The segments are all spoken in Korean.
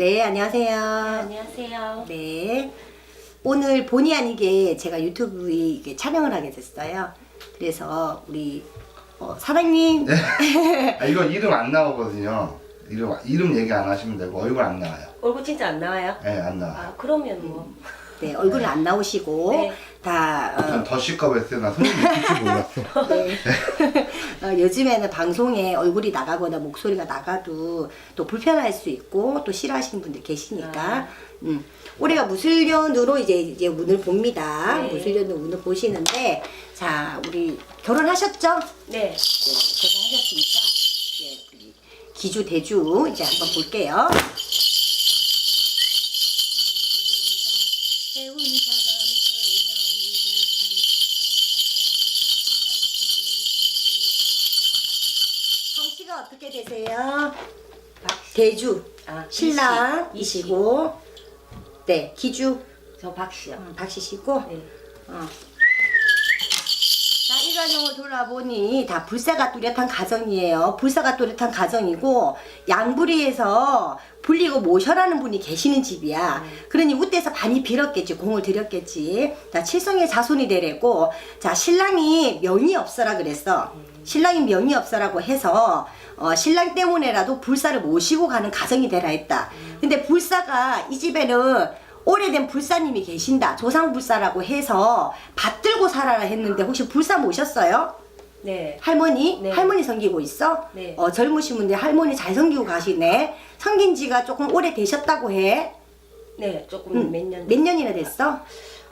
네, 안녕하세요. 안녕하세요. 네. 오늘 본의 아니게 제가 유튜브에 이게 촬영을 하게 됐어요. 그래서 우리 어, 사장님. 네. 아, 이거 이름 안 나오거든요. 이름 이름 얘기 안 하시면 되고 얼굴 안 나와요. 얼굴 진짜 안 나와요? 네, 안 나와. 요 아 그러면 뭐 네, 얼굴은 안 나오시고 네. 다 어, 전더 시커했어요. 나 손님 밑일줄 몰랐어. 네. 어, 요즘에는 방송에 얼굴이 나가거나 목소리가 나가도 또 불편할 수 있고 또 싫어하시는 분들 계시니까 아. 음. 올해가 무술년으로 이제 이제 운을 봅니다. 네. 무술년으로 운을 보시는데 자 우리 결혼하셨죠? 네. 네, 결혼하셨으니까 이제 우리 기주 대주 이제 한번 볼게요. 대주 아 신랑이시고 네 기주 저 박씨요. 음, 박씨시고 네. 어. 가정을 돌아보니 다 불사가 뚜렷한 가정이에요. 불사가 뚜렷한 가정이고 양부리에서 불리고 모셔라는 분이 계시는 집이야. 그러니 우때서 많이 빌었겠지, 공을 들였겠지. 자, 칠성의 자손이 되래고, 자, 신랑이 명이 없어라 그랬어. 신랑이 명이 없어라고 해서 어, 신랑 때문에라도 불사를 모시고 가는 가정이 되라 했다. 근데 불사가 이 집에는 오래된 불사님이 계신다. 조상 불사라고 해서 받들고 살아라 했는데 혹시 불사 모셨어요? 네. 할머니? 네. 할머니 섬기고 있어? 네. 어, 젊으신 분들 할머니 잘 섬기고 가시네. 섬긴 지가 조금 오래 되셨다고 해. 네. 조금 음, 몇 년? 몇 년이나 됐어?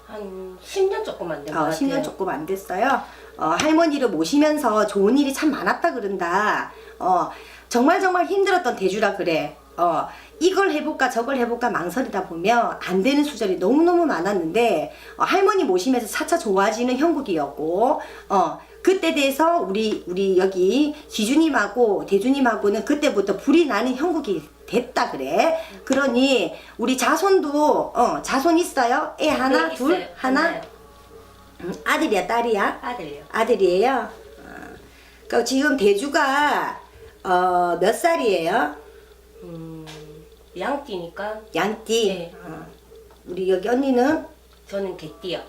한 10년 조금 안 된 것 어, 같아요. 10년 조금 안 됐어요. 어, 할머니를 모시면서 좋은 일이 참 많았다 그런다. 어, 정말 정말 힘들었던 대주라 그래. 어, 이걸 해볼까 저걸 해볼까 망설이다 보면 안 되는 수절이 너무너무 많았는데 어, 할머니 모시면서 차차 좋아지는 형국이었고 어, 그때 대해서 우리 우리 여기 기주님하고 대주님하고는 그때부터 불이 나는 형국이 됐다 그래. 그러니 우리 자손도 어, 자손 있어요? 애 하나, 네, 둘, 있어요. 하나. 음, 아들이야 딸이야? 아들이요. 아들이에요. 어. 그 지금 대주가 어, 몇 살이에요? 음, 양띠니까 양띠. 네. 어. 우리 여기 언니는 저는 개띠요.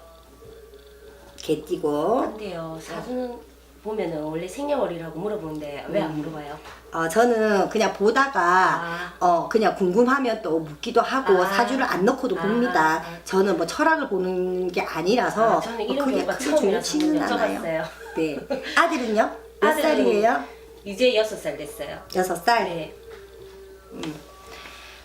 개띠고. 근데요 사주는 보면은 원래 생년월일하고 물어보는데 왜 음. 안 물어봐요? 어, 저는 그냥 보다가 아. 어 그냥 궁금하면 또 묻기도 하고 아. 사주를 안 넣고도 아. 봅니다. 아. 저는 뭐 철학을 보는 게 아니라서 아, 저는 뭐 이런 그게 경우가 크게 처음이라서 중요치는 않아요. 여쭤봤어요. 네. 아들은요? 몇 아들은 살이에요? 이제 여섯 살 됐어요. 여섯 살. 네.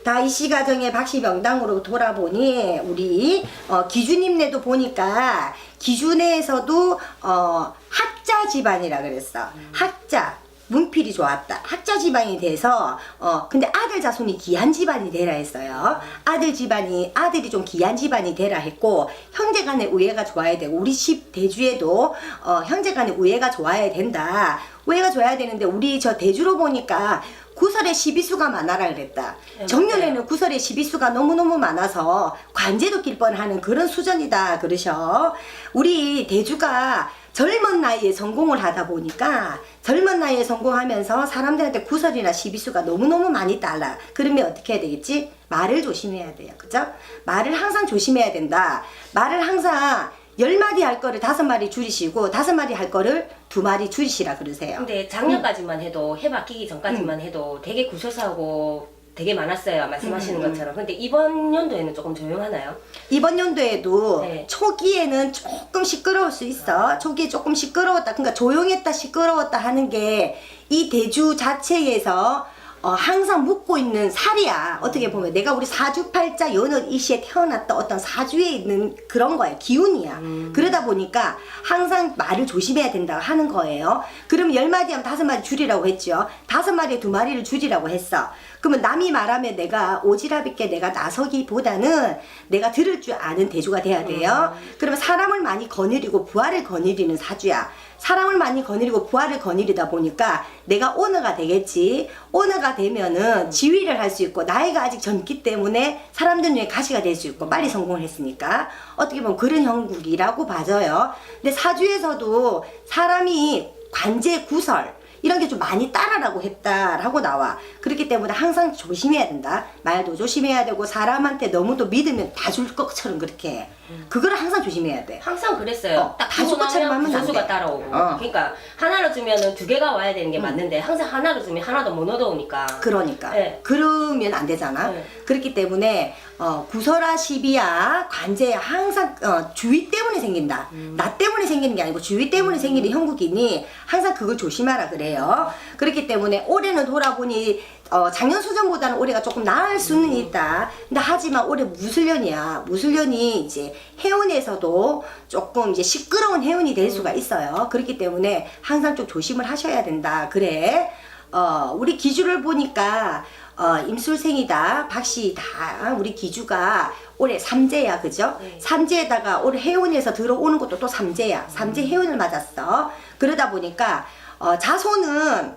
다이씨 가정의 박씨 명당으로 돌아보니 우리 어, 기준님네도 보니까 기준에서도 어, 학자 집안이라 그랬어. 학자 문필이 좋았다. 학자 집안이 돼서 어 근데 아들 자손이 귀한 집안이 되라 했어요. 아들 집안이 아들이 좀 귀한 집안이 되라 했고 형제 간의 우애가 좋아야 되고 우리 집 대주에도 어 형제 간의 우애가 좋아야 된다. 우애가 좋아야 되는데 우리 저 대주로 보니까 구설에 시비수가 많아라 그랬다. 네, 정년에는 구설에 시비수가 너무너무 많아서 관제도 낄 뻔하는 그런 수준이다 그러셔. 우리 대주가 젊은 나이에 성공을 하다 보니까 젊은 나이에 성공하면서 사람들한테 구설이나 시비수가 너무너무 많이 달라. 그러면 어떻게 해야 되겠지? 말을 조심해야 돼요. 그죠? 말을 항상 조심해야 된다. 말을 항상 열 마디 할 거를 다섯 마디 줄이시고 다섯 마디 할 거를 두 마디 줄이시라 그러세요. 근데 작년까지만 해도 해 바뀌기 전까지만 해도 되게 구설사고 되게 많았어요 말씀하시는 음, 음. 것처럼 근데 이번 연도에는 조금 조용하나요? 이번 연도에도 네. 초기에는 조금 시끄러울 수 있어. 초기에 조금 시끄러웠다. 그러니까 조용했다, 시끄러웠다 하는 게 이 대주 자체에서 어, 항상 묻고 있는 살이야. 어떻게 보면 내가 우리 사주팔자 연월 이시에 태어났다 어떤 사주에 있는 그런 거야. 기운이야. 그러다 보니까 항상 말을 조심해야 된다 하는 거예요. 그럼 열 마디 하면 다섯 마디 줄이라고 했죠. 다섯 마디에 두 마디를 줄이라고 했어. 그러면 남이 말하면 내가 오지랖 있게 내가 나서기보다는 내가 들을 줄 아는 대주가 돼야 돼요. 그러면 사람을 많이 거느리고 부하를 거느리는 사주야. 사람을 많이 거느리고 부하를 거느리다 보니까 내가 오너가 되겠지. 오너가 되면은 지휘를 할 수 있고 나이가 아직 젊기 때문에 사람들 중에 가시가 될 수 있고 빨리 성공을 했으니까 어떻게 보면 그런 형국이라고 봐져요. 근데 사주에서도 사람이 관제 구설 이런 게 좀 많이 따라라고 했다라고 나와. 그렇기 때문에 항상 조심해야 된다. 말도 조심해야 되고 사람한테 너무 또 믿으면 다 줄 것처럼 그렇게 해. 그거를 항상 조심해야 돼. 항상 그랬어요. 어, 딱다 주고 주고처럼 나면 하면 안 돼. 따라오고. 어. 그러니까 하나로 주면은 두 개가 와야 되는 게 맞는데 항상 하나로 주면 하나도 못 얻어오니까. 그러니까 네. 그러면 안 되잖아. 네. 그렇기 때문에 어, 구설아 시비야 관제야 항상 어, 주의 때문에 생긴다. 음. 나 때문에 생기는 게 아니고 주의 때문에 생기는 형국이니 항상 그걸 조심하라 그래요. 그렇기 때문에 올해는 돌아보니 어, 작년 수전보다는 올해가 조금 나을 수는 음. 있다. 근데 하지만 올해 무술년이야. 무술년이 이제 해운에서도 조금 이제 시끄러운 해운이 될 수가 있어요. 그렇기 때문에 항상 좀 조심을 하셔야 된다. 그래. 어, 우리 기주를 보니까 어, 임술생이다. 박씨 다 우리 기주가 올해 삼재야, 그죠? 네. 삼재에다가 올해 해운에서 들어오는 것도 또 삼재야. 삼재 해운을 맞았어. 그러다 보니까 어, 자손은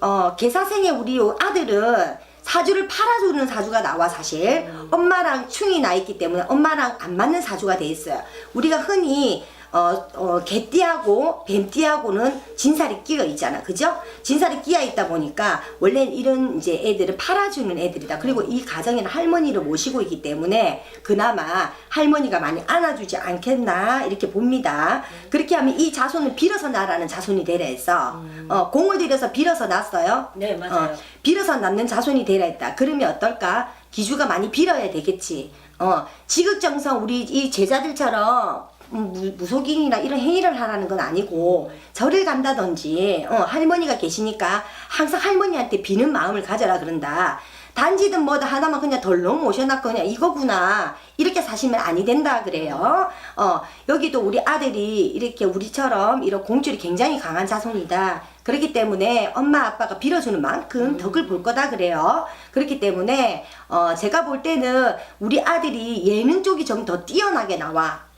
어, 개사생의 우리 아들은 사주를 팔아주는 사주가 나와 사실 엄마랑 충이 나 있기 때문에 엄마랑 안 맞는 사주가 돼 있어요. 우리가 흔히 어, 어, 개띠하고 뱀띠하고는 진살이 끼어 있잖아. 그죠? 진살이 끼어 있다 보니까 원래 이런 이제 애들은 팔아주는 애들이다. 그리고 이 가정에는 할머니를 모시고 있기 때문에 그나마 할머니가 많이 안아주지 않겠나 이렇게 봅니다. 그렇게 하면 이 자손을 빌어서 나라는 자손이 되라 했어. 어, 공을 들여서 빌어서 났어요. 네, 맞아요. 어, 빌어서 낳는 자손이 되라 했다. 그러면 어떨까? 기주가 많이 빌어야 되겠지. 어, 지극정성 우리 이 제자들처럼 음, 무, 무속인이나 이런 행위를 하라는 건 아니고 절을 간다든지 어, 할머니가 계시니까 항상 할머니한테 비는 마음을 가져라 그런다. 단지든 뭐든 하나만 그냥 덜렁 모셔놨고 그냥 이거구나 이렇게 사시면 아니 된다 그래요. 어 여기도 우리 아들이 이렇게 우리처럼 이런 공줄이 굉장히 강한 자손이다. 그렇기 때문에 엄마 아빠가 빌어주는 만큼 덕을 볼 거다 그래요. 그렇기 때문에 어 제가 볼 때는 우리 아들이 예능 쪽이 좀 더 뛰어나게 나와.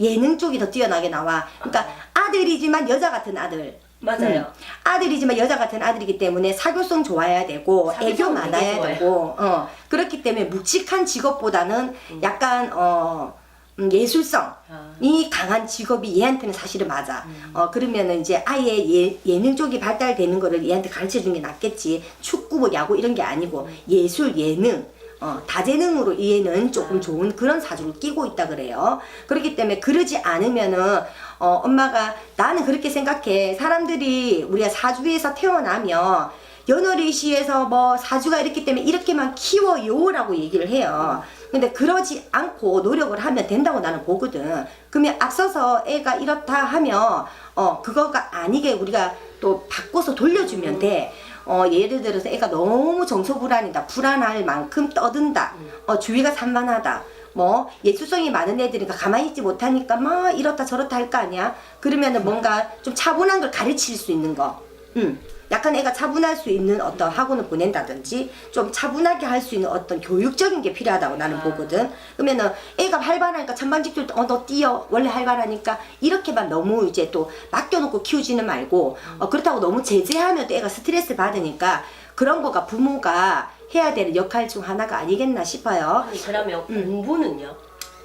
예능 쪽이 더 뛰어나게 나와. 그러니까 아들이지만 여자 같은 아들. 맞아요. 음. 아들이지만 여자 같은 아들이기 때문에 사교성 좋아야 되고 애교 많아야. 되고 어 그렇기 때문에 묵직한 직업보다는 약간 어 음, 예술성이 아. 강한 직업이 얘한테는 사실은 맞아. 어 그러면은 이제 아예 예, 예능 쪽이 발달되는 거를 얘한테 가르쳐 주는 게 낫겠지. 축구 뭐 야구 이런 게 아니고 예술 예능 어, 다재능으로 얘는 조금 좋은 그런 사주를 끼고 있다 그래요. 그렇기 때문에 그러지 않으면은 어, 엄마가 나는 그렇게 생각해. 사람들이 우리가 사주에서 태어나면 연월일시에서 뭐 사주가 이렇기 때문에 이렇게만 키워요라고 얘기를 해요. 근데 그러지 않고 노력을 하면 된다고 나는 보거든. 그러면 앞서서 애가 이렇다 하면 어 그거가 아니게 우리가 또 바꿔서 돌려주면 돼. 어 예를 들어서 애가 너무 정서 불안이다. 불안할 만큼 떠든다. 어 주위가 산만하다. 뭐 예술성이 많은 애들이니까 가만히 있지 못하니까 막 이렇다 저렇다 할 거 아니야. 그러면은 뭔가 좀 차분한 걸 가르칠 수 있는 거. 음. 약간 애가 차분할 수 있는 어떤 학원을 보낸다든지 좀 차분하게 할 수 있는 어떤 교육적인 게 필요하다고 나는 아. 보거든. 그러면은 애가 활발하니까 천반직줄 어너 뛰어 원래 활발하니까 이렇게만 너무 이제 또 맡겨놓고 키우지는 말고 어, 그렇다고 너무 제재하면 또 애가 스트레스 받으니까 그런 거가 부모가 해야 되는 역할 중 하나가 아니겠나 싶어요. 아니, 그러면 음. 공부는요?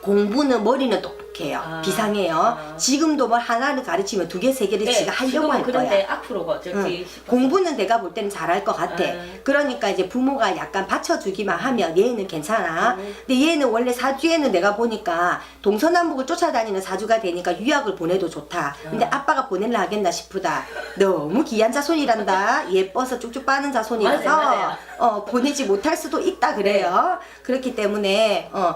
공부는 머리는 똑 똑해요. 아. 비상해요. 아. 지금도 뭐 하나를 가르치면 두 개, 세 개를 지가 하려고 할 거야. 그런데 앞으로가 어쩔지 응. 싶어서. 공부는 내가 볼 때는 잘할 것 같아. 음. 그러니까 이제 부모가 약간 받쳐주기만 하면 얘는 괜찮아. 음. 근데 얘는 원래 사주에는 내가 보니까 동서남북을 쫓아다니는 사주가 되니까 유학을 보내도 좋다. 근데 아빠가 보낼라 하겠나 싶다. 너무 귀한 자손이란다. 예뻐서 쭉쭉 빠는 자손이라서 맞아요, 맞아요. 어, 보내지 못할 수도 있다 그래요. 그렇기 때문에 어,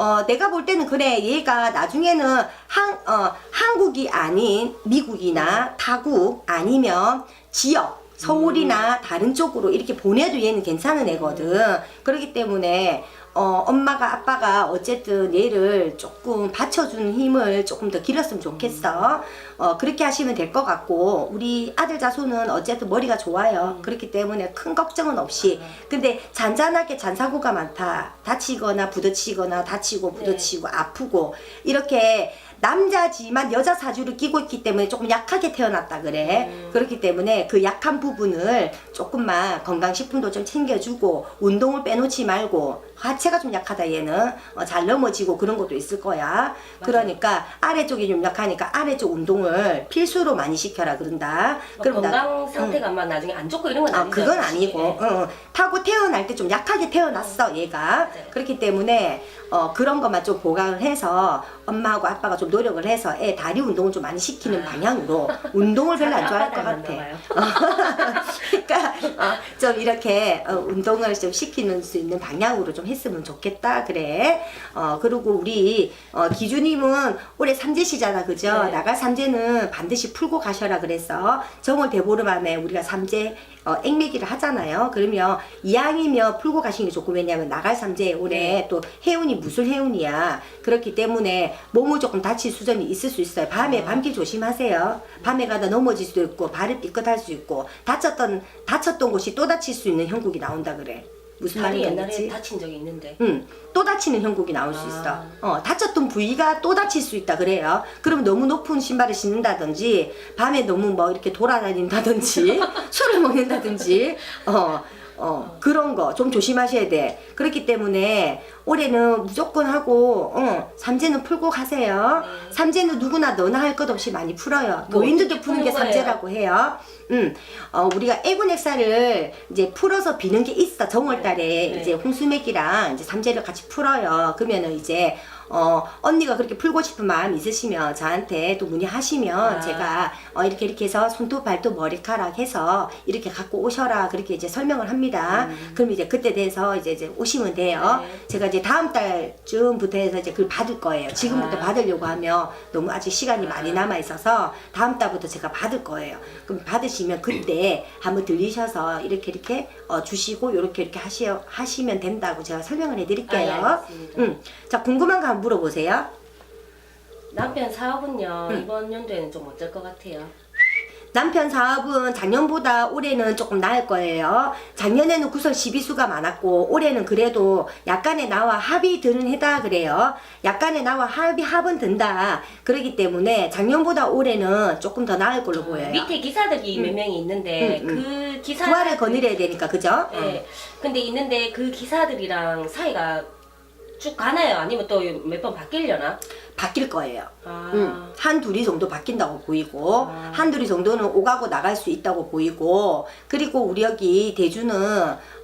어, 내가 볼 때는 그래 얘가 나중에는 한, 어, 한국이 아닌 미국이나 타국 아니면 지역 서울이나 다른 쪽으로 이렇게 보내도 얘는 괜찮은 애거든. 그렇기 때문에 어, 엄마가 아빠가 어쨌든 얘를 조금 받쳐주는 힘을 조금 더 길었으면 좋겠어. 어, 그렇게 하시면 될 것 같고 우리 아들 자손은 어쨌든 머리가 좋아요. 그렇기 때문에 큰 걱정은 없이. 근데 잔잔하게 잔사고가 많다. 다치거나 부딪히거나 다치고 부딪히고 아프고 이렇게 남자지만 여자 사주를 끼고 있기 때문에 조금 약하게 태어났다 그래. 음. 그렇기 때문에 그 약한 부분을 조금만 건강식품도 좀 챙겨주고 운동을 빼놓지 말고 하체가 좀 약하다 얘는 어, 잘 넘어지고 그런 것도 있을 거야. 그러니까 아래쪽이 좀 약하니까 아래쪽 운동을 필수로 많이 시켜라 그런다. 막 그럼 나- 건강 상태가 막 나중에 안 좋고 이런 건 아, 아니죠. 그건 아니고, 예. 응, 응. 타고 태어날 때 좀 약하게 태어났어, 얘가. 맞아요. 그렇기 때문에, 어, 그런 것만 좀 보강을 해서, 엄마하고 아빠가 좀 노력을 해서 애 다리 운동을 좀 많이 시키는 방향으로, 운동을 별로 안 좋아할 것 같아. 그러니까, 어, 좀 이렇게, 어, 운동을 좀 시키는 수 있는 방향으로 좀 했으면 좋겠다, 그래. 어, 그리고 우리, 어, 기주님은 올해 삼재시잖아, 그죠? 네. 나갈 삼재는 반드시 풀고 가셔라 그래서, 정월 대보름함에 우리가 삼재, 어, 액매기를 하잖아요. 그러면 이왕이면 풀고 가시는 게 좋고 왜냐하면 나갈 삼재 올해 네. 또 해운이 무술 해운이야. 그렇기 때문에 몸을 조금 다칠 수전이 있을 수 있어요. 밤에 밤길 조심하세요. 밤에 가다 넘어질 수도 있고 발을 삐끗할 수 있고 다쳤던 다쳤던 곳이 또 다칠 수 있는 형국이 나온다 그래. 무슨 다리 말인지 옛날에 알겠지? 다친 적이 있는데. 응, 또 다치는 형국이 나올 수 아. 있어. 어, 다쳤던 부위가 또 다칠 수 있다 그래요. 그럼 너무 높은 신발을 신는다든지, 밤에 너무 뭐 이렇게 돌아다닌다든지, 술을 먹는다든지, 어, 어, 그런 거 좀 조심하셔야 돼. 그렇기 때문에 올해는 무조건 하고, 어, 삼재는 풀고 가세요. 네. 삼재는 누구나 너나 할 것 없이 많이 풀어요. 뭐 노인들도 어떻게 푸는 게 푸는 거예요? 삼재라고 해요. 음, 어, 우리가 애군액살을 이제 풀어서 비는 게 있어. 정월달에 네. 이제 홍수맥이랑 이제 삼재를 같이 풀어요. 그러면은 이제 어 언니가 그렇게 풀고 싶은 마음 있으시면 저한테 또 문의하시면 아. 제가 어 이렇게 이렇게 해서 손톱 발톱 머리카락 해서 이렇게 갖고 오셔라 그렇게 이제 설명을 합니다. 그럼 이제 그때 돼서 이제 이제 오시면 돼요. 음. 네. 제가 이제 다음 달쯤부터 해서 이제 그걸 받을 거예요. 지금부터 아. 받으려고 하면 너무 아직 시간이 많이 남아 있어서 다음 달부터 제가 받을 거예요. 그럼 받으시면 그때 한번 들리셔서 이렇게 이렇게 어, 주시고 이렇게 이렇게 하시 하시면 된다고 제가 설명을 해드릴게요. 아, 예, 알겠습니다. 음, 자 궁금한 거 한번 물어보세요. 남편 사업은요 음. 이번 연도에는 좀 어쩔 것 같아요. 남편 사업은 작년보다 올해는 조금 나을 거예요. 작년에는 구설 12수가 많았고 올해는 그래도 약간의 나와 합이 드는 해다 그래요. 약간의 나와 합이 합은 든다. 그렇기 때문에 작년보다 올해는 조금 더 나을 걸로 보여요. 밑에 기사들이 몇 명이 있는데 음, 그 기사 부활을 거느려야 되니까 그죠? 예. 근데 있는데 그 기사들이랑 사이가 쭉 가나요? 아니면 또 몇 번 바뀌려나? 바뀔 거예요. 아. 음, 한 둘이 정도 바뀐다고 보이고 아. 한 둘이 정도는 오가고 나갈 수 있다고 보이고 그리고 우리 여기 대주는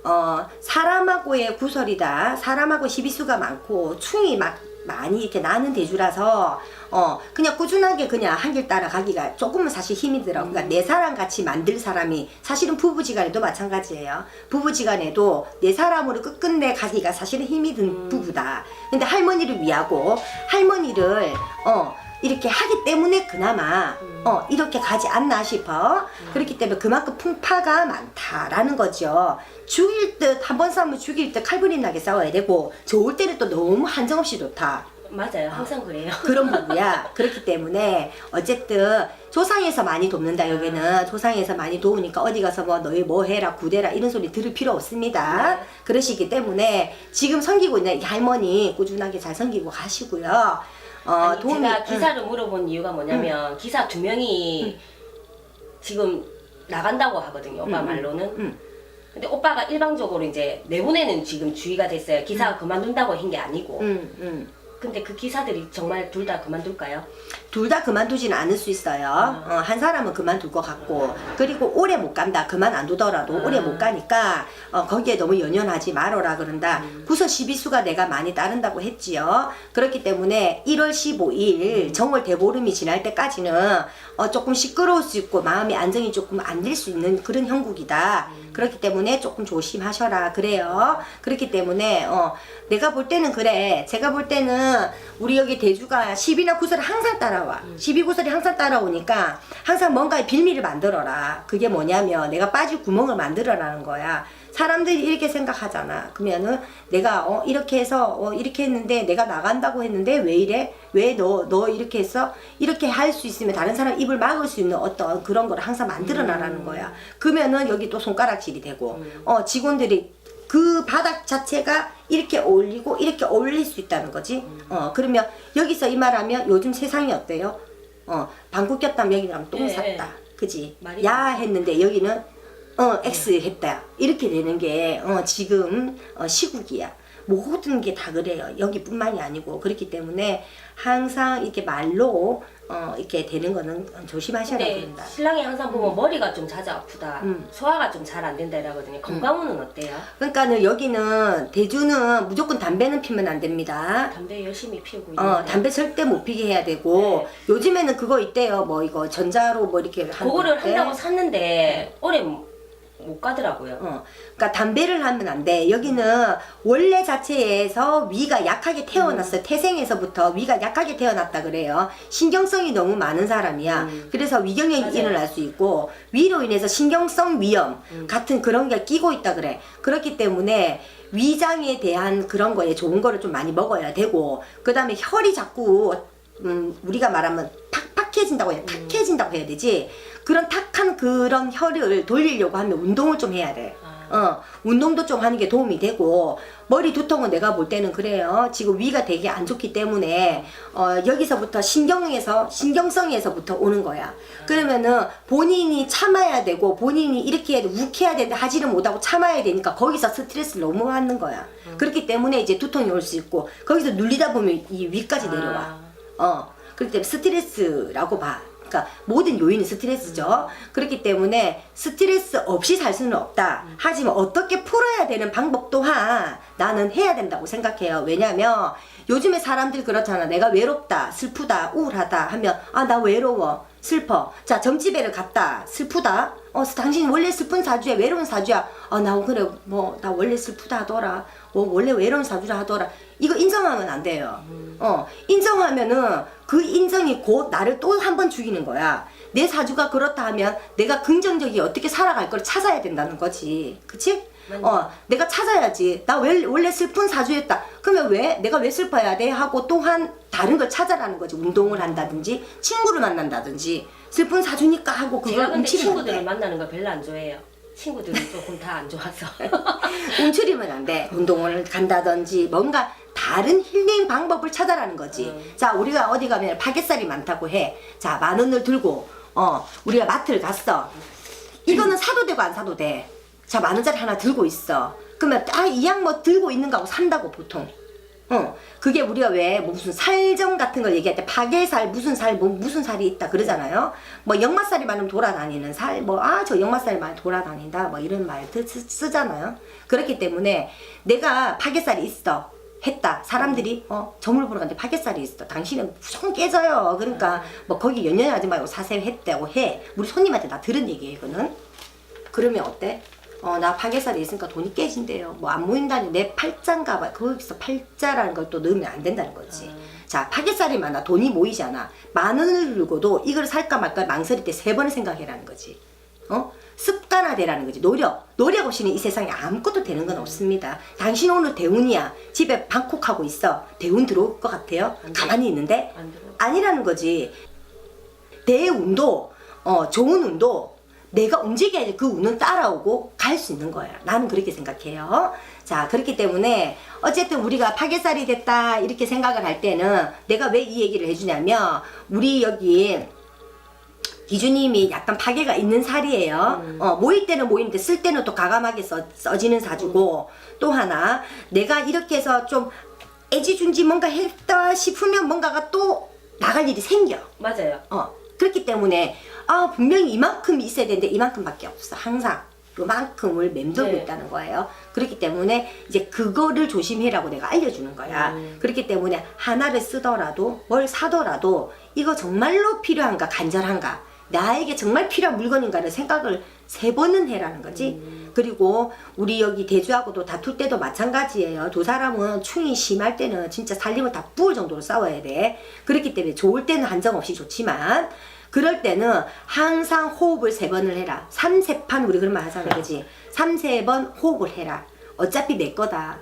어 사람하고의 구설이다 사람하고 시비수가 많고 충이 막 많이 이렇게 나는 대주라서 어 그냥 꾸준하게 그냥 한 길 따라가기가 조금은 사실 힘이 들어. 그러니까 내 사람 같이 만들 사람이 사실은 부부지간에도 마찬가지예요. 부부지간에도 내 사람으로 끝끝내 가기가 사실은 힘이 든 부부다. 근데 할머니를 위하고 할머니를 어 이렇게 하기 때문에 그나마 어 이렇게 가지 않나 싶어 그렇기 때문에 그만큼 풍파가 많다라는 거죠 죽일 듯 한 번 싸우면 죽일 듯 칼부림 나게 싸워야 되고 좋을 때는 또 너무 한정없이 좋다 맞아요. 항상 그래요. 그런 부부야. 그렇기 때문에 어쨌든 조상에서 많이 돕는다 여기는 조상에서 많이 도우니까 어디 가서 뭐 너희 뭐 해라 구대라 이런 소리 들을 필요 없습니다. 네. 그러시기 때문에 지금 섬기고 있는 이 할머니 꾸준하게 잘 섬기고 가시고요. 어 아니, 도움이 제가 응. 기사를 물어본 이유가 뭐냐면 기사 두 명이 지금 나간다고 하거든요. 오빠 응, 응, 말로는. 응. 근데 오빠가 일방적으로 이제 내보내는 지금 주의가 됐어요. 기사 가 그만둔다고 한 게 아니고. 응, 응. 근데 그 기사들이 정말 둘 다 그만둘까요? 둘 다 그만두지는 않을 수 있어요. 어, 한 사람은 그만둘 것 같고 그리고 오래 못 간다. 그만 안 두더라도 오래 못 가니까 어, 거기에 너무 연연하지 말어라 그런다. 구서 12수가 내가 많이 따른다고 했지요. 그렇기 때문에 1월 15일 정월 대보름이 지날 때까지는 어, 조금 시끄러울 수 있고 마음의 안정이 조금 안 될 수 있는 그런 형국이다. 그렇기 때문에 조금 조심하셔라 그래요. 그렇기 때문에 어, 내가 볼 때는 그래. 제가 볼 때는 우리 여기 대주가 10이나 9설을 항상 따라와. 12, 9설이 항상 따라오니까 항상 뭔가의 빌미를 만들어라. 그게 뭐냐면 내가 빠질 구멍을 만들어라는 거야. 사람들이 이렇게 생각하잖아. 그러면은 내가 어 이렇게 해서 어 이렇게 했는데 내가 나간다고 했는데 왜 이래? 왜너너 이렇게 했어? 이렇게 할 수 있으면 다른 사람 입을 막을 수 있는 어떤 그런 걸 항상 만들어 놔라는 거야. 그러면은 여기 또 손가락질이 되고 어 직원들이 그 바닥 자체가 이렇게 올리고 이렇게 올릴 수 있다는 거지. 어 그러면 여기서 이 말하면 요즘 세상이 어때요? 어 방구 꼈다면 여기랑 똥 예, 샀다. 그지? 야 했는데 여기는 어 X 했다. 이렇게 되는 게 어, 지금 어, 시국이야. 모든 게 다 그래요. 여기뿐만이 아니고 그렇기 때문에 항상 이렇게 말로 어, 이렇게 되는 거는 조심하셔야 근데 된다. 신랑이 항상 보면 머리가 좀 자주 아프다. 음. 소화가 좀 잘 안 된다 이러거든요. 건강운은 어때요? 그러니까는 여기는 대주는 무조건 담배는 피면 안 됩니다. 담배 열심히 피우고 어, 있는데 담배 절대 못 피게 해야 되고 네. 요즘에는 그거 있대요. 뭐 이거 전자로 뭐 이렇게 하는 그거를. 한다고 샀는데 오래 못 가더라고요. 어, 그러니까 담배를 하면 안 돼. 여기는 원래 자체에서 위가 약하게 태어났어요. 태생에서부터 위가 약하게 태어났다 그래요. 신경성이 너무 많은 사람이야. 음. 그래서 위경련이 맞아요. 일어날 수 있고 위로 인해서 신경성 위염 음. 같은 그런 게 끼고 있다 그래. 그렇기 때문에 위장에 대한 그런 거에 좋은 거를 좀 많이 먹어야 되고 그다음에 혈이 자꾸 음, 우리가 말하면 탁탁해진다고 해야 탁해진다고 해야 되지. 그런 탁한 그런 혈을 돌리려고 하면 운동을 좀 해야 돼. 아. 어, 운동도 좀 하는 게 도움이 되고 머리 두통은 내가 볼 때는 그래요. 지금 위가 되게 안 좋기 때문에 어, 여기서부터 신경에서 신경성에서부터 오는 거야. 그러면은 본인이 참아야 되고 본인이 이렇게 해야 돼, 욱해야 되는데 하지를 못하고 참아야 되니까 거기서 스트레스를 너무 받는 거야. 그렇기 때문에 이제 두통이 올 수 있고 거기서 눌리다 보면 이 위까지 내려와. 아. 어, 그렇기 때문에 스트레스라고 봐. 그러니까 모든 요인은 스트레스죠. 그렇기 때문에 스트레스 없이 살 수는 없다. 하지만 어떻게 풀어야 되는 방법 또한 나는 해야 된다고 생각해요. 왜냐면 요즘에 사람들 그렇잖아. 내가 외롭다, 슬프다, 우울하다 하면 아, 나 외로워, 슬퍼. 자, 점집에를 갔다, 슬프다. 어, 당신 원래 슬픈 사주야, 외로운 사주야. 아, 나 그래, 뭐, 나 원래 슬프다 하더라. 뭐, 원래 외로운 사주라 하더라. 이거 인정하면 안 돼요. 어, 인정하면은 그 인정이 곧 나를 또 한 번 죽이는 거야. 내 사주가 그렇다 하면 내가 긍정적이 어떻게 살아갈 걸 찾아야 된다는 거지. 그치? 맞네. 어, 내가 찾아야지. 나 왜, 원래 슬픈 사주였다. 그러면 왜? 내가 왜 슬퍼야 돼? 하고 또한 다른 걸 찾아라는 거지. 운동을 한다든지, 친구를 만난다든지. 슬픈 사주니까 하고 제가 그걸 근데 움츠리면 안 친구들을 돼. 만나는 걸 별로 안 좋아해요. 친구들이 조금 다 안 좋아서. 움츠리면 안 돼. 운동을 간다든지 뭔가 다른 힐링 방법을 찾아라는 거지. 음. 자, 우리가 어디 가면 파괴살이 많다고 해. 자, 만 원을 들고 어, 우리가 마트를 갔어. 이거는 사도 되고 안 사도 돼. 자, 만 원짜리 하나 들고 있어. 그러면 아, 이 양 뭐 들고 있는 거하고 산다고 보통. 어, 그게 우리가 왜, 뭐 무슨 살점 같은 걸 얘기할 때 파괴살, 무슨 살, 뭐 무슨 살이 있다 그러잖아요. 뭐 역마살이 많으면 돌아다니는 살, 뭐, 아, 저 역마살이 많이 돌아다닌다, 뭐 이런 말 쓰, 쓰잖아요. 그렇기 때문에 내가 파괴살이 있어. 했다. 사람들이, 어, 저물 보러 갔는데 파괴살이 있어. 당신은 무조건 깨져요. 그러니까, 뭐, 거기 연연하지 말고 사세요 했다고 해. 우리 손님한테 나 들은 얘기예요, 이거는. 그러면 어때? 어, 나 파괴살이 있으니까 돈이 깨진대요. 뭐 안 모인다니 내 팔자인가 봐. 거기서 팔자라는 걸 또 넣으면 안 된다는 거지. 자, 파괴살이 많아. 돈이 모이잖아. 만 원을 들고도 이걸 살까 말까 망설일 때 세 번을 생각해라는 거지. 어? 습관화되라는 거지. 노력. 노력 없이는 이 세상에 아무것도 되는 건 없습니다. 당신 오늘 대운이야. 집에 방콕하고 있어. 대운 들어올 것 같아요? 가만히 있는데? 아니라는 거지. 대운도 어, 좋은 운도 내가 움직여야지 그 운은 따라오고 갈 수 있는 거야. 나는 그렇게 생각해요. 자, 그렇기 때문에 어쨌든 우리가 파괴살이 됐다 이렇게 생각을 할 때는 내가 왜 이 얘기를 해주냐면 우리 여기 기주님이 약간 파괴가 있는 살이에요. 음. 어, 모일 때는 모이는데 쓸 때는 또 가감하게 써, 써지는 사주고 또 하나 내가 이렇게 해서 좀 애지중지 뭔가 했다 싶으면 뭔가가 또 나갈 일이 생겨. 맞아요. 어, 그렇기 때문에 아 분명히 이만큼 있어야 되는데 이만큼밖에 없어 항상 그만큼을 맴돌고 네. 있다는 거예요 그렇기 때문에 이제 그거를 조심해라고 내가 알려주는 거야 음. 그렇기 때문에 하나를 쓰더라도 뭘 사더라도 이거 정말로 필요한가 간절한가 나에게 정말 필요한 물건인가를 생각을 세 번은 해라는 거지 음. 그리고 우리 여기 대주하고도 다툴 때도 마찬가지예요. 두 사람은 충이 심할 때는 진짜 살림을 다 부을 정도로 싸워야 돼. 그렇기 때문에 좋을 때는 한정없이 좋지만 그럴 때는 항상 호흡을 세 번을 해라. 삼세판 우리 그런 말 하잖아, 그지? 삼세 번 호흡을 해라. 어차피 내 거다.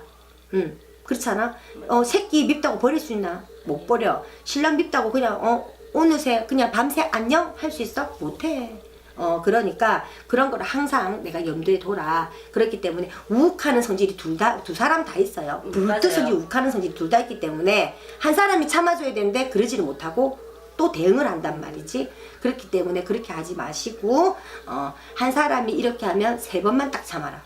응, 그렇잖아. 어 새끼 밉다고 버릴 수 있나? 못 버려. 신랑 밉다고 그냥 어 어느새 그냥 밤새 안녕 할 수 있어? 못해. 어 그러니까 그런 거를 항상 내가 염두에 둬라. 그렇기 때문에 우욱하는 성질이 둘 다 두 사람 다 있어요. 음, 불뜻 맞아요. 성질 우욱하는 성질이 둘 다 있기 때문에 한 사람이 참아줘야 되는데 그러지를 못하고 또 대응을 한단 말이지. 그렇기 때문에 그렇게 하지 마시고 어, 한 사람이 이렇게 하면 세 번만 딱 참아라.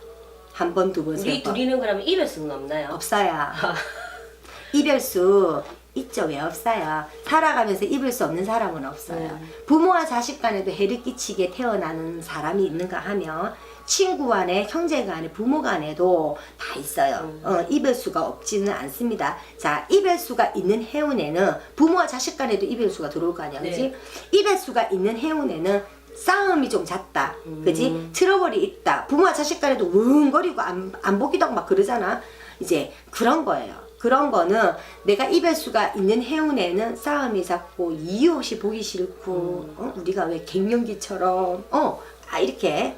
한 번, 두 번, 우리 세 번. 둘이는 그러면 이별 수는 없나요? 없어요. 이별수 있죠 왜 없어요. 살아가면서 입을 수 없는 사람은 없어요. 음. 부모와 자식 간에도 해를 끼치게 태어나는 사람이 있는가 하면 친구 간에 형제 간에 부모 간에도 다 있어요. 음. 어, 이별수가 없지는 않습니다. 자 이별수가 있는 해운에는 부모와 자식 간에도 이별수가 들어올 거 아니야 그지? 네. 이별수가 있는 해운에는 싸움이 좀 잦다 음. 그지? 트러블이 있다. 부모와 자식 간에도 우웅거리고 안, 안 보기도 하고 막 그러잖아. 이제 그런 거예요 그런 거는 내가 이별수가 있는 해운에는 싸움이 잦고 이유 없이 보기 싫고 어? 우리가 왜 갱년기처럼 어 아, 이렇게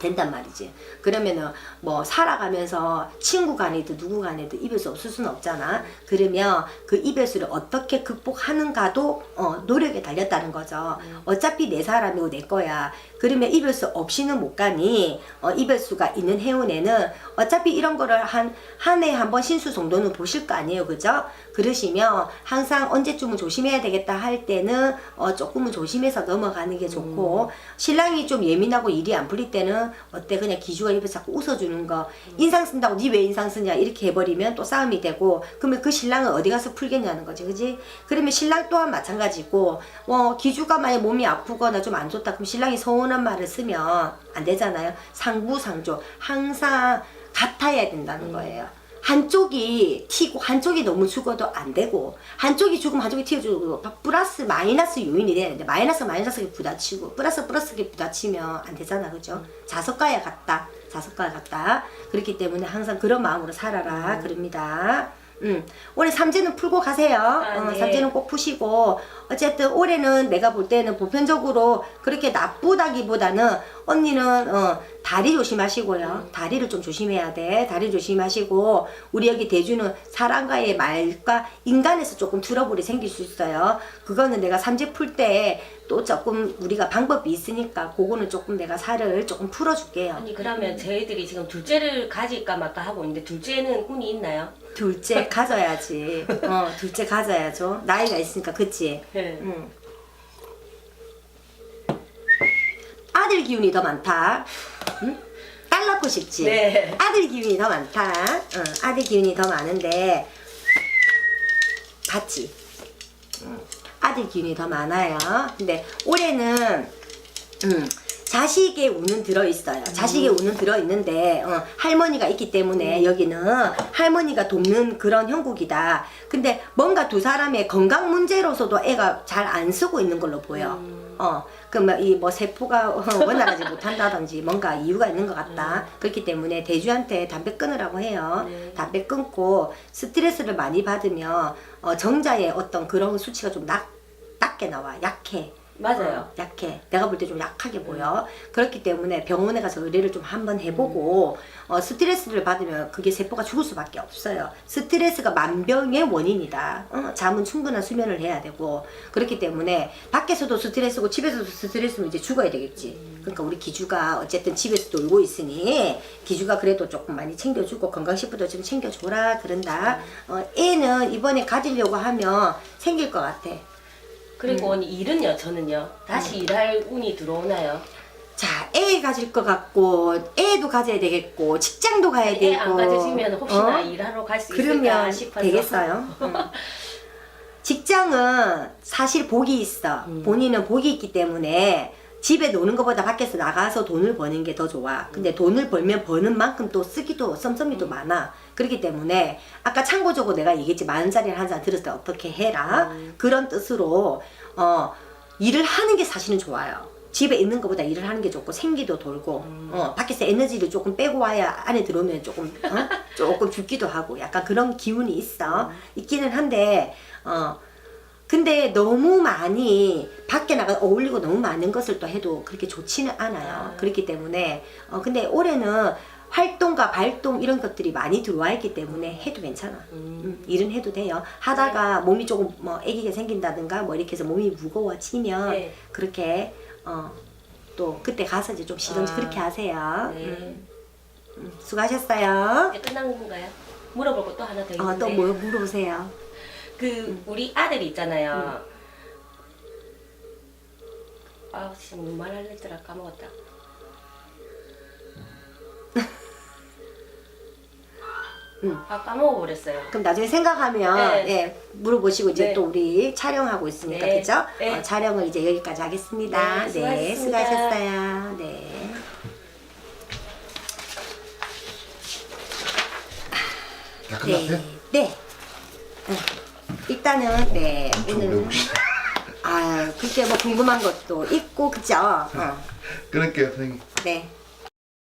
된단 말이지. 그러면은 뭐 살아가면서 친구 간에도 누구 간에도 이별수 없을 수는 없잖아. 그러면 그 이별수를 어떻게 극복하는가도 어, 노력에 달렸다는 거죠. 어차피 내 사람이고 내 거야. 그러면 이별수 없이는 못 가니 어, 이별수가 있는 해운에는 어차피 이런 거를 한 한해한번 신수 정도는 보실 거 아니에요, 그죠? 그러시면 항상 언제쯤은 조심해야 되겠다 할 때는 어, 조금은 조심해서 넘어가는 게 좋고 신랑이 좀 예민하고 일이 안 풀릴 때는 어때? 그냥 기주가 입에 자꾸 웃어주는 거. 인상 쓴다고 니 왜 인상 쓰냐? 이렇게 해버리면 또 싸움이 되고 그러면 그 신랑은 어디 가서 풀겠냐는 거지. 그지? 그러면 신랑 또한 마찬가지고 뭐 기주가 만약 몸이 아프거나 좀 안 좋다. 그럼 신랑이 서운 한 말을 쓰면 안 되잖아요. 상부상조. 항상 같아야 된다는 거예요. 한쪽이 튀고 한쪽이 너무 죽어도 안 되고 한쪽이 죽으면 한쪽이 튀어주고 플러스 마이너스 요인이 돼야 되는데 마이너스 마이너스가 부딪히고 플러스 플러스가 부딪히면 안 되잖아. 그죠? 자석가야 같다. 자석가야 같다. 그렇기 때문에 항상 그런 마음으로 살아라. 그럽니다 음 올해 삼재는 풀고 가세요 어, 네. 삼재는 꼭 푸시고 어쨌든 올해는 내가 볼 때는 보편적으로 그렇게 나쁘다기보다는 언니는 어, 다리 조심하시고요. 다리를 좀 조심해야 돼. 다리 조심하시고 우리 여기 대주는 사람과의 말과 인간에서 조금 트러블이 생길 수 있어요. 그거는 내가 삼재 풀 때 또 조금 우리가 방법이 있으니까 그거는 조금 내가 살을 조금 풀어줄게요. 아니 그러면 저희들이 지금 둘째를 가질까 말까 하고 있는데 둘째는 운이 있나요? 둘째 가져야지. 어, 둘째 가져야죠. 나이가 있으니까 그치? 네. 응. 아들 기운이 더 많다. 응? 딸 낳고 싶지? 네. 아들 기운이 더 많다. 응, 아들 기운이 더 많은데 봤지? 응, 아들 기운이 더 많아요. 근데 올해는 음, 자식의 운은 들어 있어요. 자식의 운은 들어 있는데 어, 할머니가 있기 때문에 여기는 할머니가 돕는 그런 형국이다. 근데 뭔가 두 사람의 건강 문제로서도 애가 잘 안 쓰고 있는 걸로 보여. 어, 그뭐이뭐 세포가 원활하지 못한다든지 뭔가 이유가 있는 것 같다. 그렇기 때문에 대주한테 담배 끊으라고 해요. 네. 담배 끊고 스트레스를 많이 받으면 어, 정자의 어떤 그런 수치가 좀 낮, 낮게 나와. 약해. 맞아요. 어, 약해. 내가 볼 때 좀 약하게 보여. 그렇기 때문에 병원에 가서 의뢰를 좀 한번 해보고 어, 스트레스를 받으면 그게 세포가 죽을 수밖에 없어요. 스트레스가 만병의 원인이다. 어, 잠은 충분한 수면을 해야 되고 그렇기 때문에 밖에서도 스트레스고 집에서도 스트레스면 이제 죽어야 되겠지. 그러니까 우리 기주가 어쨌든 집에서 놀고 있으니 기주가 그래도 조금 많이 챙겨주고 건강식품도 좀 챙겨줘라 그런다. 어, 애는 이번에 가지려고 하면 생길 것 같아. 그리고 음. 언니 일은요 저는요 다시 일할 운이 들어오나요? 자, 애 가질 것 같고, 애도 가져야 되겠고, 직장도 가야 되고. 애 안 가지시면 혹시나 어? 일하러 갈 수 있을까 그러면 싶어서 되겠어요? 응. 직장은 사실 복이 있어. 음. 본인은 복이 있기 때문에 집에 노는 것보다 밖에서 나가서 돈을 버는 게 더 좋아. 근데 돈을 벌면 버는 만큼 또 쓰기도 썸썸이도 음. 많아. 그렇기 때문에 아까 참고적으로 내가 얘기했지 만 원짜리를 한 잔 들었을 때 어떻게 해라. 음. 그런 뜻으로 어 일을 하는 게 사실은 좋아요. 집에 있는 것보다 일을 하는 게 좋고 생기도 돌고 음. 어 밖에서 에너지를 조금 빼고 와야 안에 들어오면 조금 어? 조금 죽기도 하고 약간 그런 기운이 있어 음. 있기는 한데 어 근데 너무 많이 밖에 나가 어울리고 너무 많은 것을 또 해도 그렇게 좋지는 않아요. 아. 그렇기 때문에 어 근데 올해는 활동과 발동 이런 것들이 많이 들어와 있기 때문에 해도 괜찮아. 음. 음, 일은 해도 돼요. 하다가 몸이 조금 뭐 아기가 생긴다든가 뭐 이렇게 해서 몸이 무거워지면 네. 그렇게 어 또 그때 가서 이제 좀 쉬든지 아. 그렇게 하세요. 네. 음, 음, 수고하셨어요. 이제 끝난 건가요? 물어볼 것도 하나 더 어, 있는데. 또뭐 물어보세요. 그 우리 아들이 있잖아요. 아 지금 뭐 말할랬더라 까먹었다. 음. 아 까먹어 버렸어요. 그럼 나중에 생각하면 네. 예, 물어보시고 이제 네. 또 우리 촬영하고 있으니까 네. 그죠? 네. 어, 촬영을 이제 여기까지 하겠습니다. 네, 네, 수고하셨습니다. 수고하셨어요. 네. 다 네. 끝났어요? 네. 응. 일단은 네 엄청 오늘 외우시네. 아 그렇게 뭐 궁금한 것도 있고 그죠? 어. 끊을게요, 선생님. 네.